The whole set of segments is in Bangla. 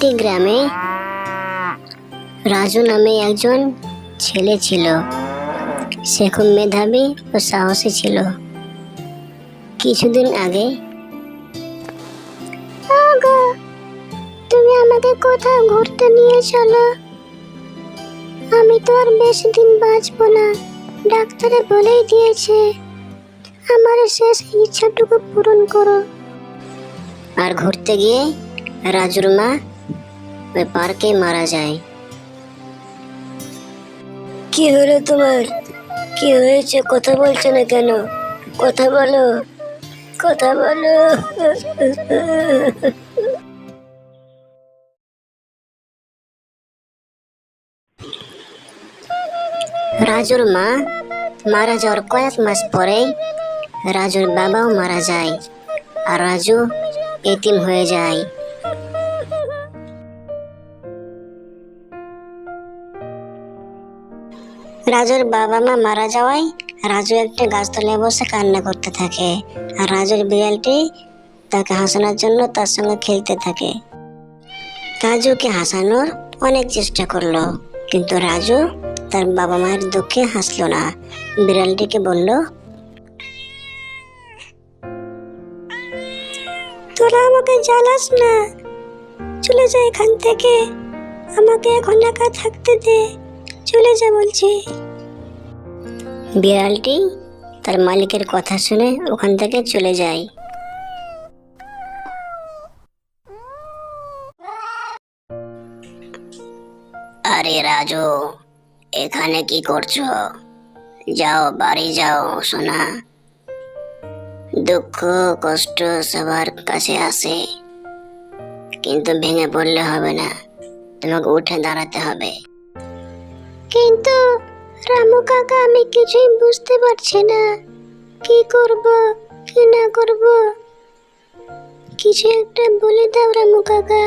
একটি গ্রামে রাজু নামে একজন ছেলে ছিল। সে খুব মেধাবী ও সাহসী ছিল। কিছুদিন আগে তুমি আমাকে কোথাও ঘুরতে নিয়ে চলো আমি তো আর বেশি দিন বাঁচবো না ডাক্তারে বলেই দিয়েছে। আমার শেষ ইচ্ছাটুকু পূরণ করো। আর ঘুরতে গিয়ে রাজুর মা ওই পার্কে মারা যায় কি হলো তোমার? কি হয়েছে? কথা বলছো না কেন? কথা বলো। কথা বলো। রাজুর মা মারা যাওয়ার কয়েক মাস পরে রাজুর বাবাও মারা যায় আর রাজু এতিম হয়ে যায়। রাজুর বাবা মা মারা যাওয়ায় রাজু একটা গাছতলায় বসে কান্না করতে থাকে আর রাজুর বিড়ালটি তাকে হাসানোর জন্য তার সঙ্গে খেলতে থাকে। রাজুকে হাসানোর অনেক চেষ্টা করল, কিন্তু রাজু তার বাবা মায়ের দুঃখে হাসলো না। বিড়ালটিকে বলল, তোরা আমাকে জ্বালাস না। চলে যা এখান থেকে। আমাকে এখন একা থাকতে দে। চলে যা বলছি। বিড়ালটি তার মালিকের কথা শুনে ওখান থেকে চলে যায়। আরে রাজু, এখানে কি করছ? যাও, বাড়ি যাও, সোনা। দুঃখ, কষ্ট সবার কাছে আসে কিন্তু ভেঙে পড়লে হবে না। তোমাকে উঠে দাঁড়াতে হবে। কিন্তু রামু কাকা, আমি কিছুই বুঝতে পারছি না। কি করব, কি না করব? কিছু একটা বলে দাও রামু কাকা।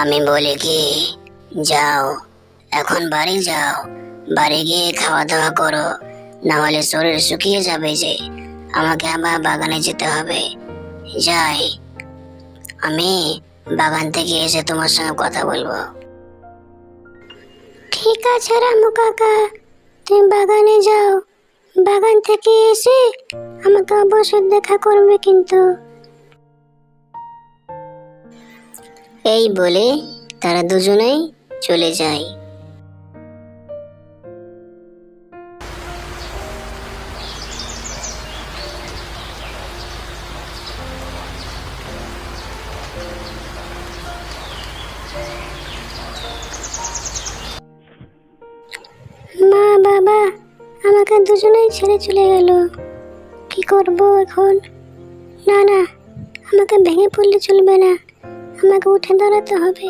আমি বলি কি, যাও, এখন বাড়ি যাও, বাড়ি গিয়ে খাওয়া দাওয়া করো না হলে শরীর শুকিয়ে যাবে যে, আমাকে আবার বাগানে যেতে হবে। যাই, আমি বাগান থেকে এসে তোমার সঙ্গে কথা বলব। ঠিক আছে রামু কাকা তুমি বাগানে যাও। বাগান থেকে এসে আমাকে অবশ্যই দেখা করবে কিন্তু। এই বলে তারা দুজনেই চলে যায়। দুজনেই ছেড়ে চলে গেল। কি করব এখন? না না, আমাকে ভেঙে পড়লে চলবে না। আমাকে উঠে দাঁড়াতে হবে।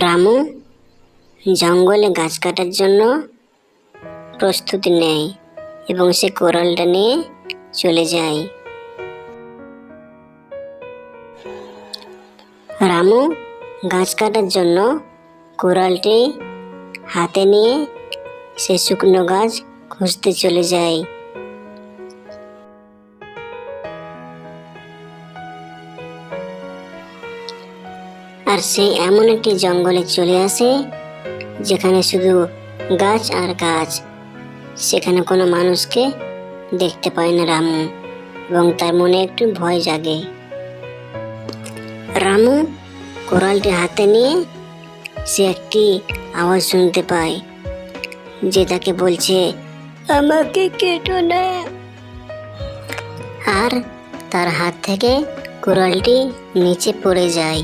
রামু, জঙ্গলে গাছ কাটার জন্য প্রস্তুতি নেয় এবং সে কোরালটা নিয়ে চলে যায় রামু, গাছ কাটার জন্য কোরালটি হাতে নিয়ে সে শুকনো গাছ খুঁজতে চলে যায় আর সে এমন একটি জঙ্গলে চলে আসে, যেখানে শুধু গাছ আর গাছ, সেখানে কোনো মানুষকে দেখতে পায় না রামু, এবং তার মনে একটু ভয় জাগে। রামু কোরালটি হাতে নিয়ে সে একটি আওয়াজ শুনতে পায়, যে তাকে বলছে, আমাকে কেটো না। আর তার হাত থেকে কোরালটি নিচে পড়ে যায়।